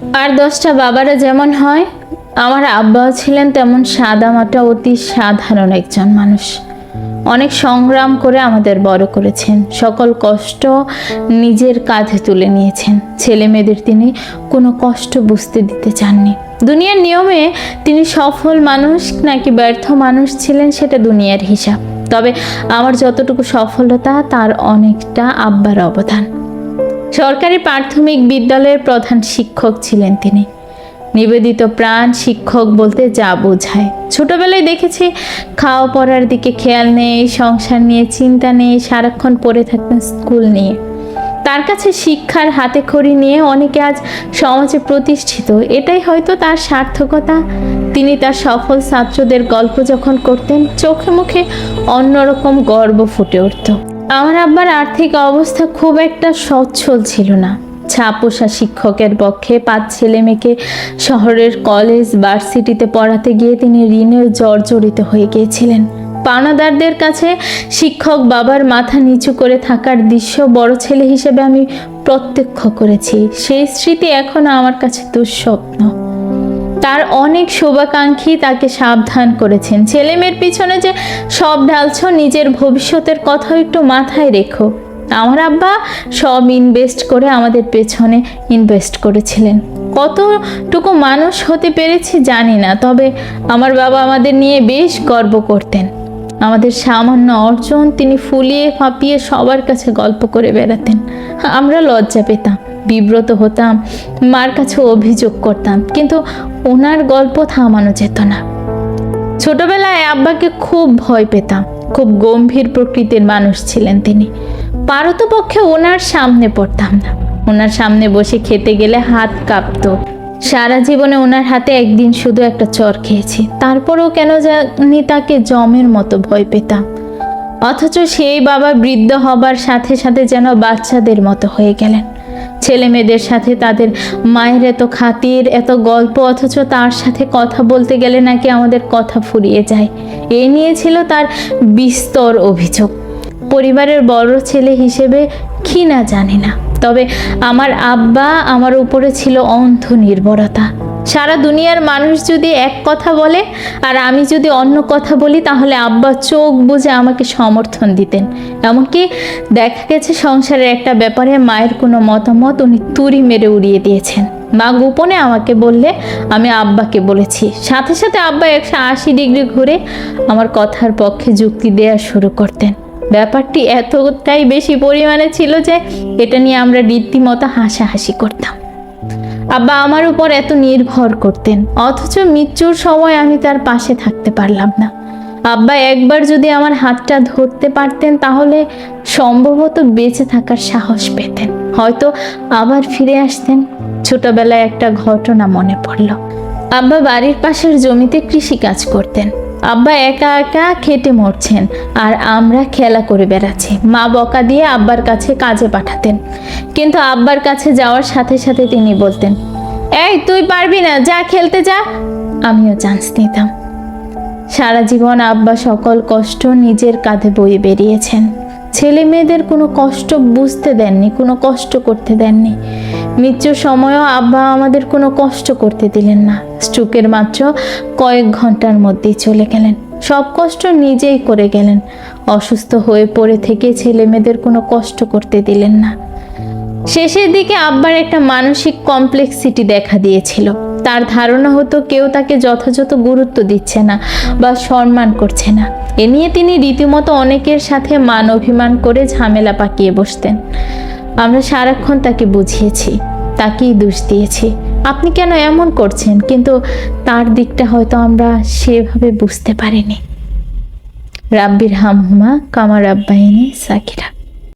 আর দশটা বাবারা যেমন হয়, আমার আব্বাও ছিলেন তেমন সাদামাটা অতি সাধারণ একজন মানুষ। অনেক সংগ্রাম করে আমাদের বড় করেছেন। সকল কষ্ট নিজের কাঁধে তুলে নিয়েছেন। ছেলে মেয়েদের তিনি কোনো কষ্ট বুঝতে দিতে চাননি। দুনিয়ার নিয়মে তিনি সফল মানুষ নাকি ব্যর্থ মানুষ ছিলেন সেটা দুনিয়ার হিসাব। তবে আমার যতটুকু সফলতা, তার অনেকটা আব্বার অবদান। সরকারি প্রাথমিক বিদ্যালয়ের প্রধান শিক্ষক ছিলেন তিনি। নিবেদিত প্রাণ শিক্ষক বলতে যা বোঝায়। ছোটবেলায় দেখেছি, খাওয়া পড়ার দিকে খেয়াল নেই, সংসার নিয়ে চিন্তা নেই, সারাক্ষণ পড়ে থাকতেন স্কুল নিয়ে। তার কাছে শিক্ষার হাতে খড়ি নিয়ে অনেকে আজ সমাজে প্রতিষ্ঠিত। এটাই হয়তো তার সার্থকতা। তিনি তার সফল ছাত্রদের গল্প যখন করতেন, চোখে মুখে অন্যরকম গর্ব ফুটে উঠত। আমার আব্বার আর্থিক অবস্থা খুব একটা সচ্ছল ছিল না। ছাপোষা শিক্ষকের পক্ষে পাঁচ ছেলে মেয়েকে শহরের কলেজ, ভার্সিটিতে পড়াতে গিয়ে তিনি ঋণের জর্জরিত হয়ে গিয়েছিলেন। পানাদারদের কাছে শিক্ষক বাবার মাথা নিচু করে থাকার দৃশ্য বড় ছেলে হিসেবে আমি প্রত্যক্ষ করেছি। সেই স্মৃতি এখনও আমার কাছে দুঃস্বপ্ন। তার অনেক শুভাকাঙ্ক্ষী তাকে সাবধান করেছেন। ছেলে মেয়ের পিছনে যে সব ঢালছ, নিজের ভবিষ্যতের কথাও একটু মাথায় রেখো। আমার আব্বা সব ইনভেস্ট করে আমাদের পেছনে ইনভেস্ট করেছিলেন। কতটুকু মানুষ হতে পেরেছি জানি না, তবে আমার বাবা আমাদের নিয়ে বেশ গর্ব করতেন। আমাদের সামান্য অর্জন তিনি ফুলিয়ে ফাঁপিয়ে সবার কাছে গল্প করে বেড়াতেন। আমরা লজ্জা পেতাম। বিব্রত হতাম, মার কাছে অভিযোগ করতাম, কিন্তু ওনার গল্প থামানো যেত না। ছোটবেলায় আব্বাকে খুব ভয় পেতাম, খুব গম্ভীর প্রকৃতির মানুষ ছিলেন তিনি। পারতপক্ষে ওনার সামনে পড়তাম না। ওনার সামনে বসে খেতে গেলে হাত কাঁপতো। সারা জীবনে ওনার হাতে একদিন শুধু একটা চর খেয়েছি। তারপরেও কেন জানি তাকে জমের মতো ভয় পেতাম। অথচ সেই বাবা বৃদ্ধ হবার সাথে সাথে যেন বাচ্চাদের মতো হয়ে গেলেন। ছেলে মেয়েদের সাথে তাদের মায়ের এত খাতির, এত গল্প, অথচ তার সাথে কথা বলতে গেলে নাকি আমাদের কথা ফুরিয়ে যায়। এ নিয়ে ছিল তার বিস্তর অভিযোগ। পরিবারের বড় ছেলে হিসেবে কি না জানি না। তবে আমার আব্বা আমার উপরে ছিল অন্ধ নির্ভরতা সারা দুনিয়ার মানুষ যদি এক কথা বলে আর আমি যদি অন্য কথা বলি, তাহলে আব্বা চোখ বুঝে আমাকে সমর্থন দিতেন। এমনকি দেখা গেছে সংসারের একটা ব্যাপারে মায়ের কোনো মতামত উনি তুড়ি মেরে উড়িয়ে দিয়েছেন। মা গোপনে আমাকে বললে, আমি আব্বাকে বলেছি। সাথে সাথে আব্বা একশো আশি ডিগ্রি ঘুরে আমার কথার পক্ষে যুক্তি দেওয়া শুরু করতেন। ব্যাপারটি এতটাই বেশি পরিমাণে ছিল যে, এটা নিয়ে আমরা রীতিমতো হাসাহাসি করতাম। আব্বা আমার উপর এত নির্ভর করতেন, অথচ মৃত্যুর সময় আমি তার পাশে থাকতে পারলাম না। আব্বা একবার যদি আমার হাতটা ধরতে পারতেন, তাহলে সম্ভবত বেঁচে থাকার সাহস পেতেন। হয়তো আবার ফিরে আসতেন। ছোটবেলায় একটা ঘটনা মনে পড়ল। আব্বা বাড়ির পাশের জমিতে কৃষি কাজ করতেন। আব্বা একা একা খেটে মরছেন, আর আমরা খেলা করে বেড়াচ্ছি। মা বকা দিয়ে আব্বার কাছে কাজে পাঠাতেন। কিন্তু আব্বার কাছে যাওয়ার সাথে সাথে তিনি বলতেন, এই, তুই পারবি না, যা খেলতে যা। আমিও চান্স নিতাম। সারা জীবন আব্বা সকল কষ্ট নিজের কাঁধে বয়ে বেরিয়েছেন। ছেলে মেয়েদের কোনো কষ্ট বুঝতে দেননি, কোনো কষ্ট করতে দেননি। মৃত্যুর সময়ও আব্বা আমাদের কোনো কষ্ট করতে দিলেন না। স্ট্রোকের মাত্র কয়েক ঘণ্টার মধ্যেই চলে গেলেন। সব কষ্ট নিজেই করে গেলেন। অসুস্থ হয়ে পড়ে থেকে ছেলে মেয়েদের কোনো কষ্ট করতে দিলেন না। শেষের দিকে আব্বার একটা মানসিক কমপ্লেক্সিটি দেখা দিয়েছিল। তার ধারণা হতো কেউ তাকে যথাযথ গুরুত্ব দিচ্ছে না বা সম্মান করছে না। এ নিয়ে তিনি রীতিমতো অনেকের সাথে মান অভিমান করে ঝামেলা পাকিয়ে বসতেন। আমরা সারাক্ষণ তাকে বুঝিয়েছি, তাকেই দোষ দিয়েছি। আপনি কেন এমন করছেন? কিন্তু তার দিকটা হয়তো আমরা সেভাবে বুঝতে পারিনি। রাব্বির হামহুমা, কামার আব্বাইনি, সাকিরা।